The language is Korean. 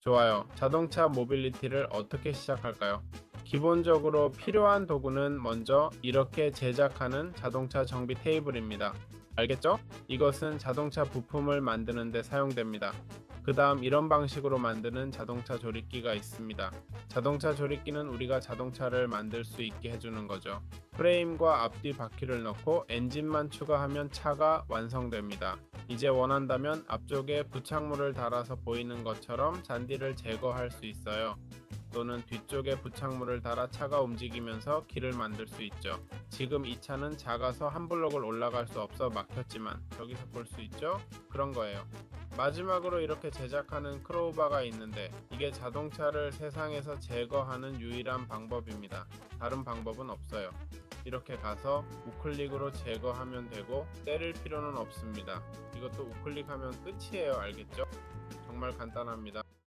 좋아요. 자동차 모빌리티를 어떻게 시작할까요? 기본적으로 필요한 도구는 먼저 이렇게 제작하는 자동차 정비 테이블입니다. 알겠죠? 이것은 자동차 부품을 만드는 데 사용됩니다. 그 다음 이런 방식으로 만드는 자동차 조립기가 있습니다. 자동차 조립기는 우리가 자동차를 만들 수 있게 해주는 거죠. 프레임과 앞뒤 바퀴를 넣고 엔진만 추가하면 차가 완성됩니다. 이제 원한다면 앞쪽에 부착물을 달아서 보이는 것처럼 잔디를 제거할 수 있어요. 또는 뒤쪽에 부착물을 달아 차가 움직이면서 길을 만들 수 있죠. 지금 이 차는 작아서 한 블록을 올라갈 수 없어 막혔지만 저기서 볼 수 있죠? 그런 거예요. 마지막으로 이렇게 제작하는 크로우바가 있는데 이게 자동차를 세상에서 제거하는 유일한 방법입니다. 다른 방법은 없어요. 이렇게 가서 우클릭으로 제거하면 되고 때릴 필요는 없습니다. 이것도 우클릭하면 끝이에요. 알겠죠? 정말 간단합니다.